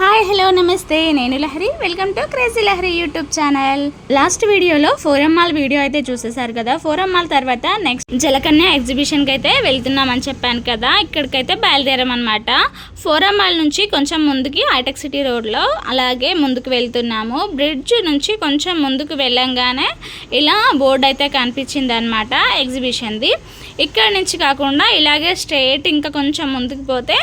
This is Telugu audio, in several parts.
Hi hello namaste. నేను Lahari. Welcome to crazy Lahari YouTube channel last వీడియోలో ఫోరం మాల్ వీడియో అయితే చూసేసారు కదా. ఫోరం మాల్ తర్వాత నెక్స్ట్ జలకన్య ఎగ్జిబిషన్కి అయితే వెళ్తున్నామని చెప్పాను కదా. ఇక్కడికైతే బయలుదేరామన్నమాట. అనమాట ఫోరం మాల్ నుంచి కొంచెం ముందుకి హైటెక్ సిటీ రోడ్లో అలాగే ముందుకు వెళ్తున్నాము. బ్రిడ్జ్ నుంచి కొంచెం ముందుకు వెళ్ళంగానే ఇలా బోర్డు అయితే కనిపించింది అనమాట ఎగ్జిబిషన్ది ఇక్కడ నుంచి కాకుండా ఇలాగే స్ట్రేట్ ఇంకా కొంచెం ముందుకు పోతే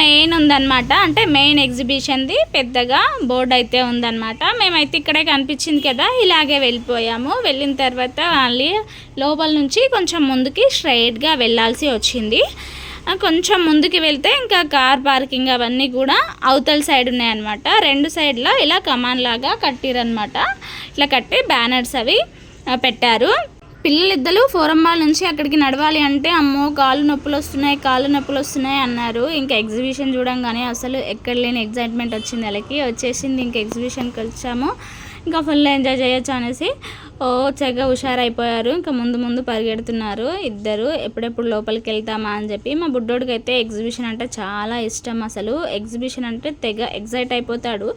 మెయిన్ ఉందన్నమాట. అంటే మెయిన్ ఎగ్జిబిషన్ది పెద్దగా బోర్డు అయితే ఉందన్నమాట. మేమైతే ఇక్కడే కనిపించింది కదా ఇలాగే వెళ్ళిపోయాము. వెళ్ళిన తర్వాత మళ్ళీ లోపల నుంచి కొంచెం ముందుకి స్ట్రైట్గా వెళ్ళాల్సి వచ్చింది. కొంచెం ముందుకి వెళ్తే ఇంకా కార్ పార్కింగ్ అవన్నీ కూడా అవతల సైడ్ ఉన్నాయన్నమాట. రెండు సైడ్లో ఇలా కమాన్ లాగా కట్టిరనమాట ఇట్లా కట్టి బ్యానర్స్ అవి పెట్టారు. పిల్లలిద్దరు ఫోరం మాల్ నుంచి అక్కడికి నడవాలి అంటే అమ్మో కాళ్ళు నొప్పులు వస్తున్నాయి కాళ్ళు నొప్పులు వస్తున్నాయి అన్నారు. ఇంకా ఎగ్జిబిషన్ చూడంగానే అసలు ఎక్కడ లేని ఎగ్జైట్మెంట్ వచ్చింది వాళ్ళకి వచ్చేసింది ఇంకా ఎగ్జిబిషన్కి వచ్చాము. ఇంకా ఫుల్ ఎంజాయ్ చేయొచ్చు అనేసి ఓ చక్కగా హుషారైపోయారు. ఇంకా ముందు ముందు పరిగెడుతున్నారు. ఇద్దరు ఎప్పుడెప్పుడు లోపలికి వెళ్తామా అని చెప్పి మా బుడ్డోడికి అయితే ఎగ్జిబిషన్ అంటే చాలా ఇష్టం అసలు. ఎగ్జిబిషన్ అంటే తెగ ఎగ్జైట్ అయిపోతాడు.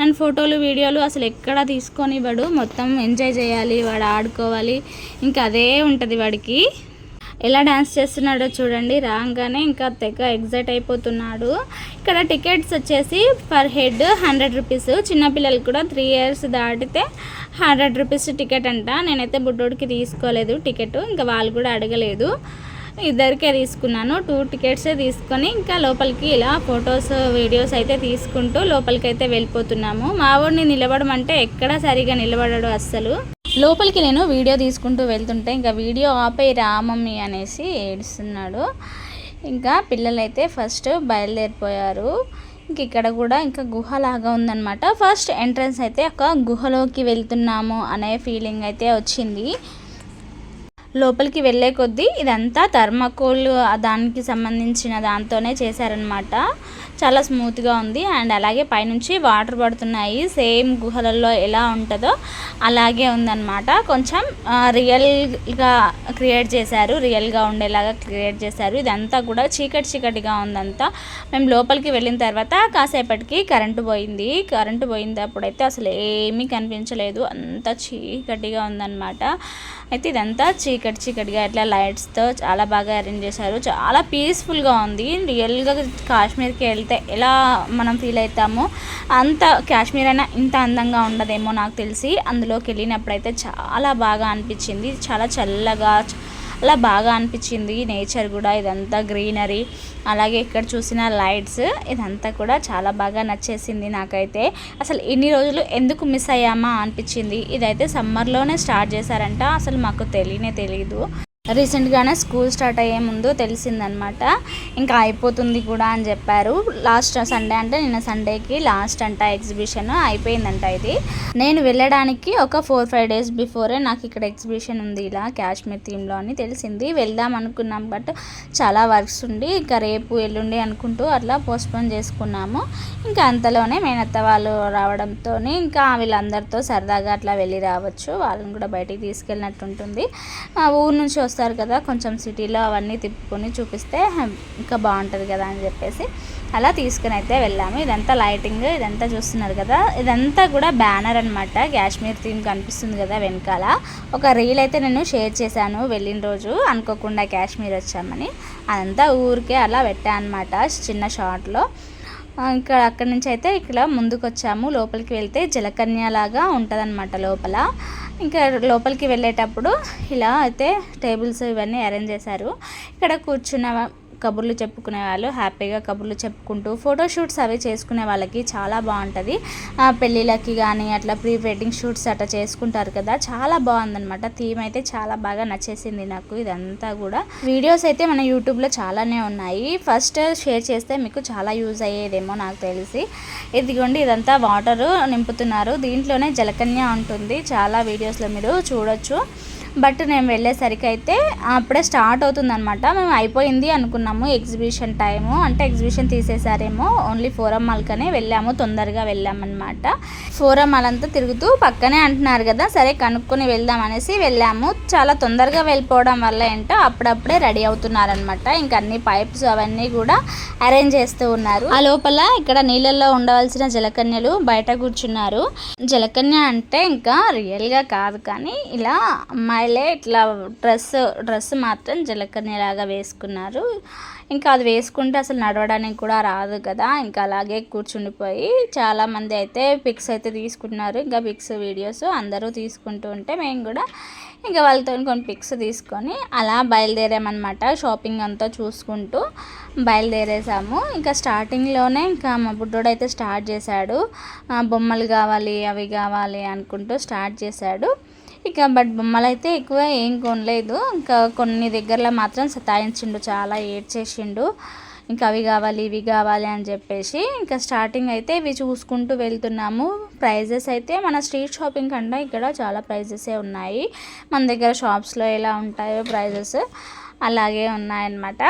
నన్ను ఫోటోలు వీడియోలు అసలు ఎక్కడ తీసుకొని ఇవ్వడు మొత్తం ఎంజాయ్ చేయాలి వాడు ఆడుకోవాలి. ఇంకా అదే ఉంటుంది వాడికి. ఎలా డ్యాన్స్ చేస్తున్నాడో చూడండి. రాగానే ఇంకా తెగ ఎగ్జైట్ అయిపోతున్నాడు. ఇక్కడ టికెట్స్ వచ్చేసి పర్ హెడ్ హండ్రెడ్ రూపీస్. చిన్నపిల్లలకి కూడా త్రీ ఇయర్స్ దాటితే హండ్రెడ్ రూపీస్ టికెట్ అంట. నేనైతే బుడ్డోడికి తీసుకోలేదు టికెట్. ఇంకా వాళ్ళు కూడా అడగలేదు. ఇద్దరికే తీసుకున్నాను. టూ టికెట్సే తీసుకొని ఇంకా లోపలికి ఇలా ఫొటోస్ వీడియోస్ అయితే తీసుకుంటూ లోపలికి అయితే వెళ్ళిపోతున్నాము మావోడిని నిలబడమంటే ఎక్కడా సరిగా నిలబడడు అస్సలు. లోపలికి నేను వీడియో తీసుకుంటూ వెళ్తుంటే ఇంకా వీడియో ఆపై రామమ్మి అనేసి ఏడుస్తున్నాడు. ఇంకా పిల్లలైతే ఫస్ట్ బయలుదేరిపోయారు. ఇంక ఇక్కడ కూడా ఇంకా గుహలాగా ఉందన్నమాట. ఫస్ట్ ఎంట్రన్స్ అయితే ఒక గుహలోకి వెళ్తున్నాము అనే ఫీలింగ్ అయితే వచ్చింది. లోపలికి వెళ్ళే కొద్దీ ఇదంతా థర్మాకోల్ దానికి సంబంధించిన దాంతోనే చేశారనమాట చాలా స్మూత్గా ఉంది. అండ్ అలాగే పైనుంచి వాటర్ పడుతున్నాయి. సేమ్ గుహలలో ఎలా ఉంటుందో అలాగే ఉందన్నమాట. కొంచెం రియల్గా క్రియేట్ చేశారు. రియల్గా ఉండేలాగా క్రియేట్ చేశారు. ఇదంతా కూడా చీకటి చీకటిగా ఉందంతా. మేము లోపలికి వెళ్ళిన తర్వాత కాసేపటికి కరెంటు పోయింది. కరెంటు పోయినప్పుడైతే అసలు ఏమీ కనిపించలేదు. అంత చీకటిగా ఉందన్నమాట. అయితే ఇదంతా చీకటి చీకటిగా ఇట్లా లైట్స్తో చాలా బాగా అరేంజ్ చేశారు. చాలా పీస్ఫుల్గా ఉంది. రియల్గా కాశ్మీర్కి వెళ్తే ఎలా మనం ఫీల్ అవుతామో అంత కాశ్మీర్ అయినా ఇంత అందంగా ఉండదేమో నాకు తెలిసి అందులోకి వెళ్ళినప్పుడైతే చాలా బాగా అనిపించింది. చాలా చల్లగా అలా బాగా అనిపించింది. నేచర్ కూడా ఇదంతా గ్రీనరీ అలాగే ఇక్కడ చూసిన లైట్స్ ఇదంతా కూడా చాలా బాగా నచ్చేసింది నాకైతే. అసలు ఇన్ని రోజులు ఎందుకు మిస్ అయ్యామా అనిపించింది. ఇదైతే సమ్మర్లోనే స్టార్ట్ చేశారంట. అసలు మాకు తెలియనే తెలియదు రీసెంట్గానే స్కూల్ స్టార్ట్ అయ్యే ముందు తెలిసిందనమాట. ఇంకా అయిపోతుంది కూడా అని చెప్పారు. లాస్ట్ సండే అంటే నిన్న సండేకి లాస్ట్ అంట ఎగ్జిబిషన్. అయిపోయిందంట ఇది. నేను వెళ్ళడానికి ఒక ఫోర్ ఫైవ్ డేస్ బిఫోరే నాకు ఇక్కడ ఎగ్జిబిషన్ ఉంది ఇలా కాశ్మీర్ థీమ్లో అని తెలిసింది. వెళ్దాం అనుకున్నాం బట్ చాలా వర్క్స్ ఉండి ఇంకా రేపు ఎల్లుండి అనుకుంటూ అట్లా పోస్ట్పోన్ చేసుకున్నాము. ఇంకా అంతలోనే మేనత్త వాళ్ళు రావడంతో ఇంకా వీళ్ళందరితో సరదాగా అట్లా వెళ్ళి రావచ్చు. వాళ్ళని కూడా బయటికి తీసుకెళ్ళినట్టు ఉంటుంది ఊరు నుంచి చూస్తారు కదా కొంచెం సిటీలో అవన్నీ తిప్పుకొని చూపిస్తే ఇంకా బాగుంటుంది కదా అని చెప్పేసి అలా తీసుకుని అయితే వెళ్ళాము. ఇదంతా లైటింగ్ ఇదంతా చూస్తున్నారు కదా ఇదంతా కూడా బ్యానర్ అనమాట కాశ్మీర్ థీమ్ కనిపిస్తుంది కదా వెనకాల. ఒక రీల్ అయితే నేను షేర్ చేశాను వెళ్ళిన రోజు అనుకోకుండా కాశ్మీర్ వచ్చామని. అదంతా ఊరికే అలా పెట్టా అనమాట చిన్న షార్ట్లో ఇక్కడ అక్కడి నుంచి అయితే ఇక్కడ ముందుకు వచ్చాము లోపలికి వెళ్తే జలకన్య లాగా ఉంటుందన్నమాట లోపల. ఇంకా లోపలికి వెళ్ళేటప్పుడు ఇలా అయితే టేబుల్స్ ఇవన్నీ అరేంజ్ చేశారు. ఇక్కడ కూర్చున్న కబుర్లు చెప్పుకునే వాళ్ళు హ్యాపీగా కబుర్లు చెప్పుకుంటూ ఫోటోషూట్స్ అవి చేసుకునే వాళ్ళకి చాలా బాగుంటుంది. పెళ్ళిళ్ళకి కానీ అట్లా ప్రీ వెడ్డింగ్ షూట్స్ అట్లా చేసుకుంటారు కదా చాలా బాగుందనమాట థీమ్ అయితే చాలా బాగా నచ్చేసింది నాకు ఇదంతా కూడా. వీడియోస్ అయితే మన యూట్యూబ్లో చాలానే ఉన్నాయి. ఫస్ట్ షేర్ చేస్తే మీకు చాలా యూజ్ అయ్యేదేమో నాకు తెలిసి. ఇదిగోండి ఇదంతా వాటర్ నింపుతున్నారు. దీంట్లోనే జలకన్య ఉంటుంది. చాలా వీడియోస్లో మీరు చూడొచ్చు. బట్ నేను వెళ్ళేసరికి అయితే అప్పుడే స్టార్ట్ అవుతుంది అనమాట మేము అయిపోయింది అనుకున్నాము ఎగ్జిబిషన్ టైము. అంటే ఎగ్జిబిషన్ తీసేసారేమో ఓన్లీ ఫోరం మాల్కనే వెళ్ళాము తొందరగా వెళ్ళామన్నమాట. ఫోరం మాల్ అంతా తిరుగుతూ పక్కనే అంటున్నారు కదా సరే కనుక్కొని వెళ్దాం అనేసి వెళ్ళాము. చాలా తొందరగా వెళ్ళిపోవడం వల్ల ఏంటో అప్పుడప్పుడే రెడీ అవుతున్నారనమాట ఇంకా అన్ని పైప్స్ అవన్నీ కూడా అరేంజ్ చేస్తూ ఉన్నారు. ఆ లోపల ఇక్కడ నీళ్ళల్లో ఉండవలసిన జలకన్యలు బయట కూర్చున్నారు. జలకన్య అంటే ఇంకా రియల్గా కాదు కానీ ఇలా అమ్మాయిలే ఇట్లా డ్రెస్ డ్రెస్ మాత్రం జలకన్యలాగా వేసుకున్నారు. ఇంకా అది వేసుకుంటే అసలు నడవడానికి కూడా రాదు కదా. ఇంకా అలాగే కూర్చుండిపోయి చాలామంది అయితే పిక్స్ అయితే తీసుకున్నారు ఇంకా పిక్స్ వీడియోస్ అందరూ తీసుకుంటూ ఉంటే మేము కూడా ఇంకా వాళ్ళతో కొన్ని పిక్స్ తీసుకొని అలా బయలుదేరామన్నమాట. షాపింగ్ అంతా చూసుకుంటూ బయలుదేరేసాము. ఇంకా స్టార్టింగ్లోనే ఇంకా మా బుడ్డోడు అయితే స్టార్ట్ చేశాడు. బొమ్మలు కావాలి అవి కావాలి అనుకుంటూ స్టార్ట్ చేశాడు. ఇక బట్ బొమ్మలు అయితే ఎక్కువ ఏం కొనలేదు. ఇంకా కొన్ని దగ్గరలో మాత్రం సతాయించిండు చాలా ఏడ్చేసిండు. ఇంకా అవి కావాలి ఇవి కావాలి అని చెప్పేసి ఇంకా స్టార్టింగ్ అయితే ఇవి చూసుకుంటూ వెళ్తున్నాము. ప్రైజెస్ అయితే మన స్ట్రీట్ షాపింగ్ కన్నా ఇక్కడ చాలా ప్రైజెసే ఉన్నాయి. మన దగ్గర షాప్స్లో ఎలా ఉంటాయో ప్రైజెస్ అలాగే ఉన్నాయన్నమాట.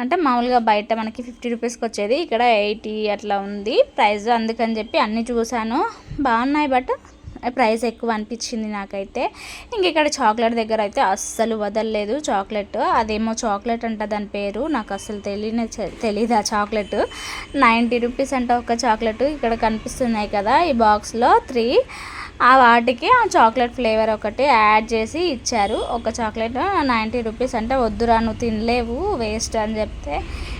అంటే మామూలుగా బయట మనకి ఫిఫ్టీ రూపీస్కి వచ్చేది ఇక్కడ ఎయిటీ అట్లా ఉంది ప్రైస్ అందుకని చెప్పి అన్నీ చూశాను. బాగున్నాయి బట్ ప్రైస్ ఎక్కువ అనిపించింది నాకైతే. ఇంక ఇక్కడ చాక్లెట్ దగ్గర అయితే అస్సలు వదలలేదు చాక్లెట్. అదేమో చాక్లెట్ అంట దాని పేరు. నాకు అసలు తెలియని తెలీదు ఆ చాక్లెట్. నైంటీ రూపీస్ అంట ఒక చాక్లెట్ ఇక్కడ కనిపిస్తున్నాయి కదా ఈ బాక్స్లో త్రీ. ఆ వాటికి ఆ చాక్లెట్ ఫ్లేవర్ ఒకటి యాడ్ చేసి ఇచ్చారు. ఒక చాక్లెట్ నైంటీ రూపీస్ అంటే. వద్దురా నువ్వు తినలేవు వేస్ట్ అని చెప్తే.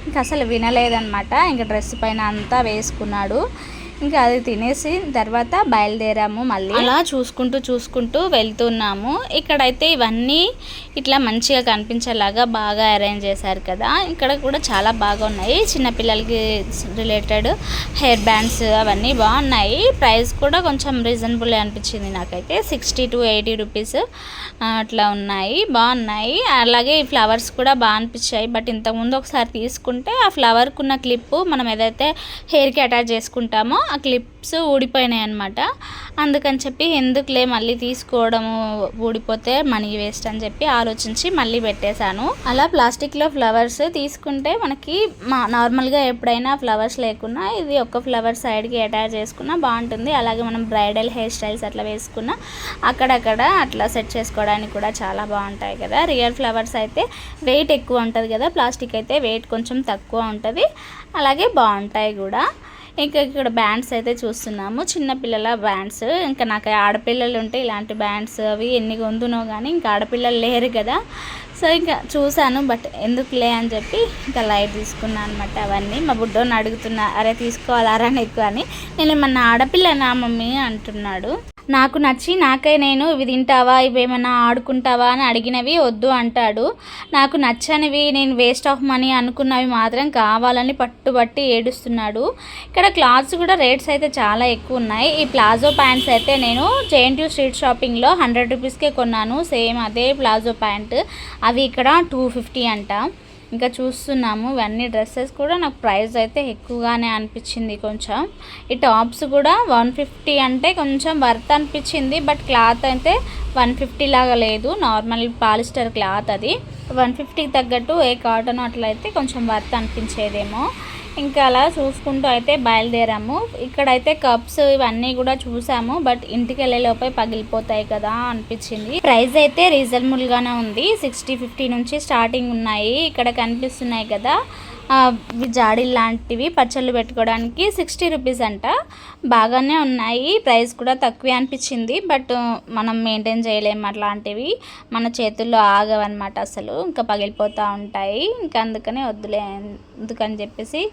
ఇంకా అసలు వినలేదనమాట ఇంకా డ్రెస్ పైన అంతా వేసుకున్నాడు. ఇంకా అది తినేసి తర్వాత బయలుదేరాము మళ్ళీ. అలా చూసుకుంటూ చూసుకుంటూ వెళ్తున్నాము. ఇక్కడైతే ఇవన్నీ ఇట్లా మంచిగా కనిపించేలాగా బాగా అరేంజ్ చేశారు కదా. ఇక్కడ కూడా చాలా బాగా ఉన్నాయి చిన్నపిల్లలకి రిలేటెడ్ హెయిర్ బ్యాండ్స్ అవన్నీ బాగున్నాయి. ప్రైస్ కూడా కొంచెం రీజనబుల్ అనిపించింది నాకైతే. సిక్స్టీ టు ఎయిటీ రూపీస్ అట్లా ఉన్నాయి. బాగున్నాయి. అలాగే ఈ ఫ్లవర్స్ కూడా బాగా అనిపించాయి. బట్ ఇంతకుముందు ఒకసారి తీసుకుంటే ఆ ఫ్లవర్కున్న ఉన్న క్లిప్ మనం ఏదైతే హెయిర్కి అటాచ్ చేసుకుంటామో ఆ క్లిప్స్ ఊడిపోయినాయి అనమాట అందుకని చెప్పి ఎందుకులే మళ్ళీ తీసుకోవడము ఊడిపోతే మనీ వేస్ట్ అని చెప్పి ఆలోచించి మళ్ళీ పెట్టేశాను. అలా ప్లాస్టిక్లో ఫ్లవర్స్ తీసుకుంటే మనకి మా నార్మల్గా ఎప్పుడైనా ఫ్లవర్స్ లేకున్నా ఇది ఒక ఫ్లవర్ సైడ్కి అటాచ్ చేసుకున్నా బాగుంటుంది. అలాగే మనం బ్రైడల్ హెయిర్ స్టైల్స్ అట్లా వేసుకున్నా అక్కడక్కడ అట్లా సెట్ చేసుకోవడానికి కూడా చాలా బాగుంటాయి కదా. రియల్ ఫ్లవర్స్ అయితే వెయిట్ ఎక్కువ ఉంటుంది కదా. ప్లాస్టిక్ అయితే వెయిట్ కొంచెం తక్కువ ఉంటుంది. అలాగే బాగుంటాయి కూడా. ఇంకా ఇక్కడ బ్యాండ్స్ అయితే చూస్తున్నాము. చిన్నపిల్లల బ్యాండ్స్ ఇంకా నాకు ఆడపిల్లలు ఉంటే ఇలాంటి బ్యాండ్స్ అవి ఎన్ని కొందునో కానీ ఇంకా ఆడపిల్లలు లేరు కదా. సో ఇంకా చూశాను బట్ ఎందుకులే అని చెప్పి ఇంకా లైట్ తీసుకున్నాను అనమాట అవన్నీ. మా బుడ్డోని అడుగుతున్నా అరే తీసుకోవాలారా నీకు? అని. నేను ఏమన్నా ఆడపిల్లనా మమ్మీ? అంటున్నాడు. నాకు నచ్చి నాకే నేను ఇవి తింటావా ఇవేమన్నా ఆడుకుంటావా అని అడిగినవి వద్దు అంటాడు. నాకు నచ్చనివి నేను వేస్ట్ ఆఫ్ మనీ అనుకున్నవి మాత్రం కావాలని పట్టుబట్టి ఏడుస్తున్నాడు. ఇక్కడ క్లాత్స్ కూడా రేట్స్ అయితే చాలా ఎక్కువ ఉన్నాయి. ఈ ప్లాజో ప్యాంట్స్ అయితే నేను జేఎన్టీ స్ట్రీట్ షాపింగ్లో హండ్రెడ్ రూపీస్కే కొన్నాను. సేమ్ అదే ప్లాజో ప్యాంట్. అవి ఇక్కడ టూ ఫిఫ్టీ అంట. ఇంకా చూస్తున్నాము. ఇవన్నీ డ్రెస్సెస్ కూడా నాకు ప్రైస్ అయితే ఎక్కువగానే అనిపించింది కొంచెం. ఈ టాప్స్ కూడా వన్ ఫిఫ్టీ అంటే కొంచెం వర్త్ అనిపించింది. బట్ క్లాత్ అయితే వన్ ఫిఫ్టీ లాగా లేదు. నార్మల్ పాలిస్టర్ క్లాత్ అది. వన్ ఫిఫ్టీకి తగ్గట్టు ఏ కాటన్ అట్లయితే కొంచెం వర్త్ అనిపించేదేమో. ఇంకా అలా చూసుకుంటూ అయితే బయలుదేరాము. ఇక్కడైతే కప్స్ ఇవన్నీ కూడా చూసాము. బట్ ఇంటికి వెళ్ళే లోపే పగిలిపోతాయి కదా అనిపించింది. ప్రైస్ అయితే రీజనబుల్ గానే ఉంది. సిక్స్టీ ఫిఫ్టీ నుంచి స్టార్టింగ్ ఉన్నాయి. ఇక్కడ కనిపిస్తున్నాయి కదా. జాడీలు లాంటివి పచ్చళ్ళు పెట్టుకోవడానికి సిక్స్టీ రూపీస్ అంట. బాగానే ఉన్నాయి. ప్రైస్ కూడా తక్కువే అనిపించింది. బట్ మనం మెయింటైన్ చేయలేము అట్లాంటివి. మన చేతుల్లో ఆగవన్నమాట అసలు. ఇంకా పగిలిపోతూ ఉంటాయి. ఇంకా అందుకనే వద్దులే ఎందుకని చెప్పేసి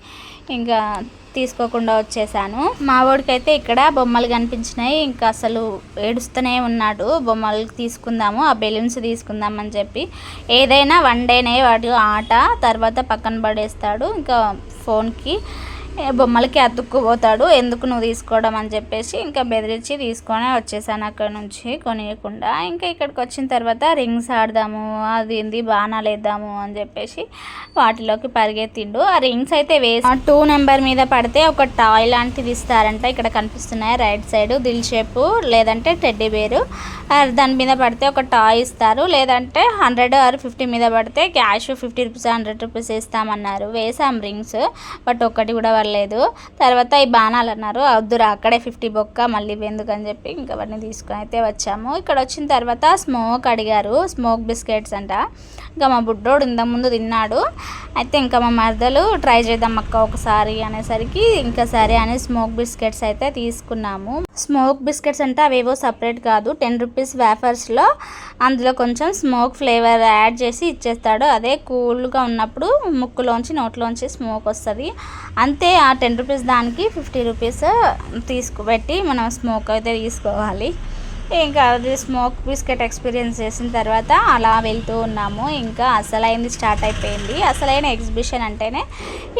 ఇంకా తీసుకోకుండా వచ్చేసాను. మా వాడికైతే ఇక్కడ బొమ్మలు కనిపించినాయి. ఇంకా అసలు ఏడుస్తూనే ఉన్నాడు. బొమ్మలు తీసుకుందాము ఆ బెలూన్స్ తీసుకుందామని చెప్పి. ఏదైనా వన్ డేనే వాడు ఆట. తర్వాత పక్కన పడేస్తాడు ఇంకా ఫోన్కి బొమ్మలకి అతుక్కుపోతాడు ఎందుకు నువ్వు తీసుకోవడం అని చెప్పేసి ఇంకా బెదిరించి తీసుకొని వచ్చేసాను అక్కడ నుంచి కొనియకుండా. ఇంకా ఇక్కడికి వచ్చిన తర్వాత రింగ్స్ ఆడదాము అది ఏంది బాణాలు వేద్దాము అని చెప్పేసి వాటిలోకి పరిగెత్తిండు. ఆ రింగ్స్ అయితే వేసి టూ నెంబర్ మీద పడితే ఒక టాయ్ లాంటిది ఇస్తారంట. ఇక్కడ కనిపిస్తున్నాయి రైట్ సైడ్ దిల్ షేప్ లేదంటే టెడ్డీ బేరు. దాని మీద పడితే ఒక టాయ్ ఇస్తారు లేదంటే హండ్రెడ్ ఆర్ ఫిఫ్టీ మీద పడితే cash fifty rupees hundred rupees ఇస్తామన్నారు వేసాం రింగ్స్ బట్ ఒక్కటి కూడా పర్వాలేదు. తర్వాత ఈ బాణాలు అన్నారు వద్దురా అక్కడే ఫిఫ్టీ బొక్క మళ్ళీ ఎందుకు అని చెప్పి ఇంకా అవన్నీ తీసుకొని అయితే వచ్చాము. ఇక్కడ వచ్చిన తర్వాత స్మోక్ అడిగారు స్మోక్ బిస్కెట్స్ అంట. ఇంకా మా బుడ్డోడు ఇంత ముందు తిన్నాడు. అయితే ఇంకా మా మరదలు ట్రై చేద్దాం అక్క ఒకసారి అనేసరికి ఇంకా సరే అని స్మోక్ బిస్కెట్స్ అయితే తీసుకున్నాము. స్మోక్ బిస్కెట్స్ అంటే అవేవో సపరేట్ కాదు టెన్ రూపీస్ వేఫర్స్లో అందులో కొంచెం స్మోక్ ఫ్లేవర్ యాడ్ చేసి ఇచ్చేస్తాడు. అదే కూల్గా ఉన్నప్పుడు ముక్కులోంచి నోట్లోంచి స్మోక్ వస్తుంది. అంతే ఆ టెన్ రూపీస్ దానికి ఫిఫ్టీ రూపీస్ తీసుకుపెట్టి మనం స్మోక్ అయితే తీసుకోవాలి. ఇంకా అది స్మోక్ బిస్కెట్ ఎక్స్పీరియన్స్ చేసిన తర్వాత అలా వెళ్తూ ఉన్నాము. ఇంకా అసలైంది స్టార్ట్ అయిపోయింది. అసలైన ఎగ్జిబిషన్ అంటేనే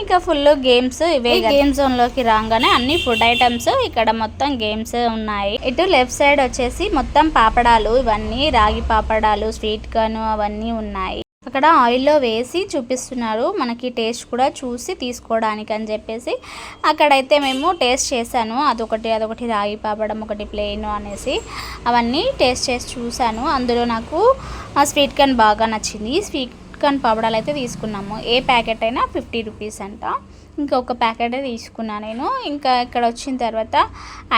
ఇంకా ఫుల్ గేమ్స్ ఇవే గేమ్ జోన్లోకి రాగానే అన్ని ఫుడ్ ఐటమ్స్ ఇక్కడ మొత్తం గేమ్స్ ఉన్నాయి. ఇటు లెఫ్ట్ సైడ్ వచ్చేసి మొత్తం పాపడాలు ఇవన్నీ రాగి పాపడాలు స్వీట్ కార్న్ అవన్నీ ఉన్నాయి. అక్కడ ఆయిల్లో వేసి చూపిస్తున్నారు. మనకి టేస్ట్ కూడా చూసి తీసుకోవడానికి అని చెప్పేసి. అక్కడైతే మేము టేస్ట్ చేశాను. అదొకటి అదొకటి రాగి పాపడం ఒకటి ప్లెయిన్ అనేసి అవన్నీ టేస్ట్ చేసి చూశాను. అందులో నాకు ఆ స్వీట్ కార్న్ బాగా నచ్చింది. స్వీట్ కార్న్ పాపడాలు అయితే తీసుకున్నాము. ఏ ప్యాకెట్ అయినా ఫిఫ్టీ రూపీస్ అంట. ఇంకొక ప్యాకెట్ తీసుకున్నా నేను. ఇంకా ఇక్కడ వచ్చిన తర్వాత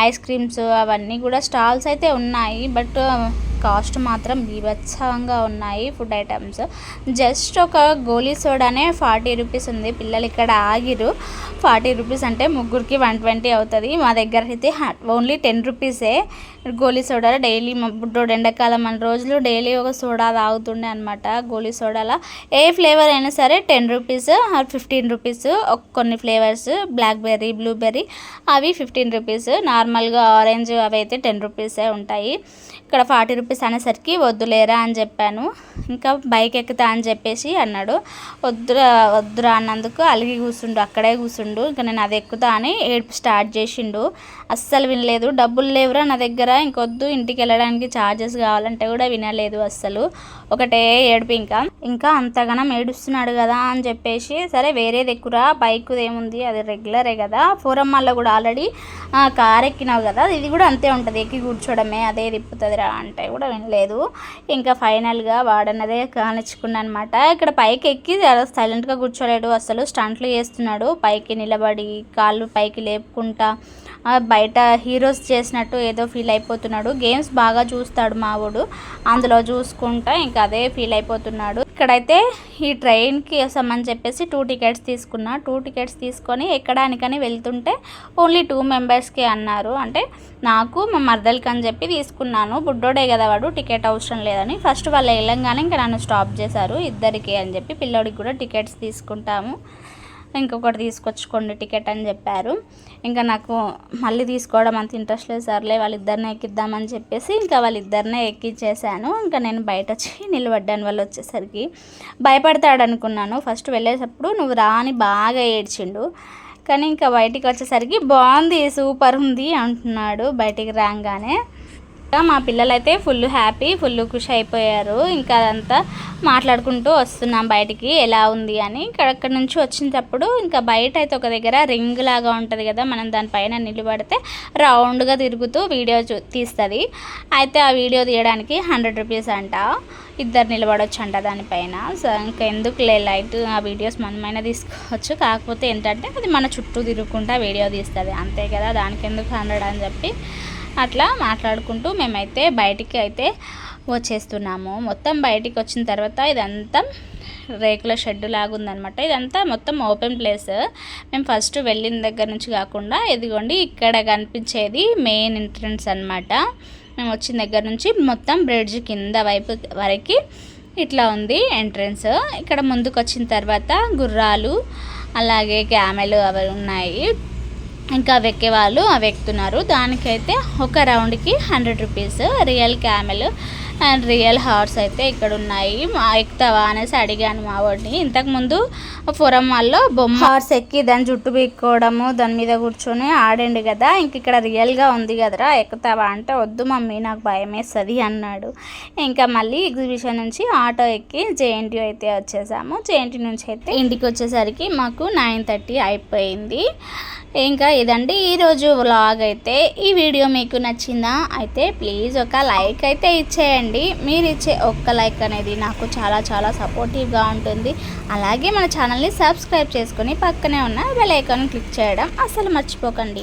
ఐస్ క్రీమ్స్ అవన్నీ కూడా స్టాల్స్ అయితే ఉన్నాయి. బట్ కాస్ట్ మాత్రం బీభత్సంగా ఉన్నాయి ఫుడ్ ఐటమ్స్. జస్ట్ ఒక గోలీ సోడానే ఫార్టీ రూపీస్ ఉంది. పిల్లలు ఇక్కడ ఆగిరు ఫార్టీ రూపీస్ అంటే ముగ్గురికి వన్ ట్వంటీ అవుతుంది. మా దగ్గర అయితే ఓన్లీ టెన్ రూపీసే. గోలీ సోడా డైలీ మా బుడ్డోడు ఎండాకాలం మన రోజులు డైలీ ఒక సోడా తాగుతుండే అనమాట గోలీ సోడాలో. ఏ ఫ్లేవర్ అయినా సరే ten rupees or fifteen rupees కొన్ని ఫ్లేవర్స్ బ్లాక్బెర్రీ బ్లూబెర్రీ అవి ఫిఫ్టీన్ రూపీస్. నార్మల్గా ఆరెంజ్ అవి అయితే టెన్ రూపీసే ఉంటాయి. ఇక్కడ ఫార్టీ రూపీస్ అనేసరికి వద్దులేరా అని చెప్పాను. ఇంకా బైక్ ఎక్కుతా అని చెప్పేసి అన్నాడు. వద్దురా వద్దురా అన్నందుకు అలిగి కూర్చుండు అక్కడే కూర్చుండు ఇంకా నేను అది ఎక్కుతా అని ఏడుపు స్టార్ట్ చేసిండు. అస్సలు వినలేదు. డబ్బులు లేవురా నా దగ్గర ఇంకొద్దు ఇంటికి వెళ్ళడానికి ఛార్జెస్ కావాలంటే కూడా వినలేదు అస్సలు. ఒకటే ఏడుపు ఇంకా. ఇంకా అంతగానం ఏడుస్తున్నాడు కదా అని చెప్పేసి సరే వేరేది ఎక్కురా బైక్ ఏముంది అది రెగ్యులరే కదా. ఫోరమ్మాల్లో కూడా ఆల్రెడీ కార్ ఎక్కినావు కదా ఇది కూడా అంతే ఉంటుంది ఎక్కి కూర్చోవడమే అదే తిప్పుతుందిరా అంటే కూడా వినలేదు. ఇంకా ఫైనల్గా వాడన్నదే కానిచ్చుకున్నా అనమాట ఇక్కడ పైకి ఎక్కి సైలెంట్గా కూర్చోలేడు అసలు స్టంట్లు చేస్తున్నాడు పైకి నిలబడి కాళ్ళు పైకి లేపుకుంటా బయట హీరోస్ చేసినట్టు ఏదో ఫీల్ అయిపోతున్నాడు. గేమ్స్ బాగా చూస్తాడు మావుడు. అందులో చూసుకుంటా ఇంకా అదే ఫీల్ అయిపోతున్నాడు. ఇక్కడైతే ఈ ట్రైన్కి వస్తామని చెప్పేసి టూ టికెట్స్ తీసుకున్నా. టూ టికెట్స్ తీసుకొని ఎక్కడానికని వెళ్తుంటే ఓన్లీ టూ మెంబర్స్కి అన్నారు. అంటే నాకు మా మర్దలకి అని చెప్పి తీసుకున్నాను. బుడ్డోడే కదా వాడు టికెట్ అవసరం లేదని. ఫస్ట్ వాళ్ళు వెళ్ళంగానే ఇంకా నన్ను స్టాప్ చేశారు. ఇద్దరికి అని చెప్పి పిల్లోడికి కూడా టికెట్స్ తీసుకుంటాము. ఇంకొకటి తీసుకొచ్చుకోండి టికెట్ అని చెప్పారు. ఇంకా నాకు మళ్ళీ తీసుకోవడం అంత ఇంట్రెస్ట్ లేదు సర్లే వాళ్ళిద్దరినే ఎక్కిద్దామని చెప్పేసి ఇంకా వాళ్ళిద్దరినే ఎక్కించేసాను ఇంకా నేను బయట వచ్చి నిలబడ్డాను వాళ్ళు వచ్చేసరికి. భయపడతాడు అనుకున్నాను ఫస్ట్ వెళ్ళేటప్పుడు నువ్వు రాని బాగా ఏడ్చిండు. కానీ ఇంకా బయటికి వచ్చేసరికి బాగుంది సూపర్ ఉంది అంటున్నాడు బయటికి రాగానే. మా పిల్లలైతే ఫుల్ హ్యాపీ ఫుల్ ఖుషి అయిపోయారు. ఇంకా అదంతా మాట్లాడుకుంటూ వస్తున్నాం బయటికి ఎలా ఉంది అని. ఇక్కడ నుంచి వచ్చినప్పుడు ఇంకా బయట అయితే ఒక దగ్గర రింగ్ లాగా ఉంటుంది కదా మనం దానిపైన నిలబడితే రౌండ్గా తిరుగుతూ వీడియో చూ తీస్తుంది. అయితే ఆ వీడియో తీయడానికి హండ్రెడ్ రూపీస్ అంట. ఇద్దరు నిలబడవచ్చు అంట దానిపైన సో ఇంకా ఎందుకు లే లైట్ ఆ వీడియోస్ మనమైనా తీసుకోవచ్చు. కాకపోతే ఏంటంటే అది మన చుట్టూ తిరుగుకుంటా వీడియో తీస్తుంది. అంతే కదా దానికి ఎందుకు హండ్రెడ్ అని చెప్పి అట్లా మాట్లాడుకుంటూ మేమైతే బయటికి అయితే వచ్చేస్తున్నాము. మొత్తం బయటికి వచ్చిన తర్వాత ఇదంతా రేకుల షెడ్ లాగుందనమాట ఇదంతా మొత్తం ఓపెన్ ప్లేస్. మేము ఫస్ట్ వెళ్ళిన దగ్గర నుంచి కాకుండా ఇదిగోండి ఇక్కడ కనిపించేది మెయిన్ ఎంట్రన్స్ అనమాట మేము వచ్చిన దగ్గర నుంచి మొత్తం బ్రిడ్జ్ కింద వైపు వరకు ఇట్లా ఉంది ఎంట్రన్స్. ఇక్కడ ముందుకు వచ్చిన తర్వాత గుర్రాలు అలాగే క్యామెలు అవి ఉన్నాయి. ఇంకా వెక్కేవాళ్ళు ఎక్కేవాళ్ళు అవి ఎక్కుతున్నారు దానికైతే ఒక రౌండ్కి hundred rupees real camel and real horse అయితే ఇక్కడ ఉన్నాయి. ఎక్కుతావా అనేసి అడిగాను మా వాడిని. ఇంతకుముందు ఫోరం మాల్లో బొమ్మ హార్స్ ఎక్కి దాని జుట్టు పీక్కోవడము దాని మీద కూర్చొని ఆడండి కదా. ఇంక ఇక్కడ రియల్గా ఉంది కదరా ఎక్కుతావా అంటే వద్దు మమ్మీ నాకు భయం వేస్తుంది అన్నాడు. ఇంకా మళ్ళీ ఎగ్జిబిషన్ నుంచి ఆటో ఎక్కి జేఎన్టీ అయితే వచ్చేసాము. జేఎన్టీ నుంచి అయితే ఇంటికి వచ్చేసరికి మాకు నైన్ థర్టీ అయిపోయింది. ఇంకా ఇదండి ఈరోజు వ్లాగ్ అయితే. ఈ వీడియో మీకు నచ్చిందా? అయితే ప్లీజ్ ఒక లైక్ అయితే ఇచ్చేయండి. మీరు ఇచ్చే ఒక్క లైక్ అనేది నాకు చాలా చాలా సపోర్టివ్గా ఉంటుంది. అలాగే మన ఛానల్ని సబ్స్క్రైబ్ చేసుకొని పక్కనే ఉన్న బెల్ ఐకాన్ క్లిక్ చేయడం అసలు మర్చిపోకండి.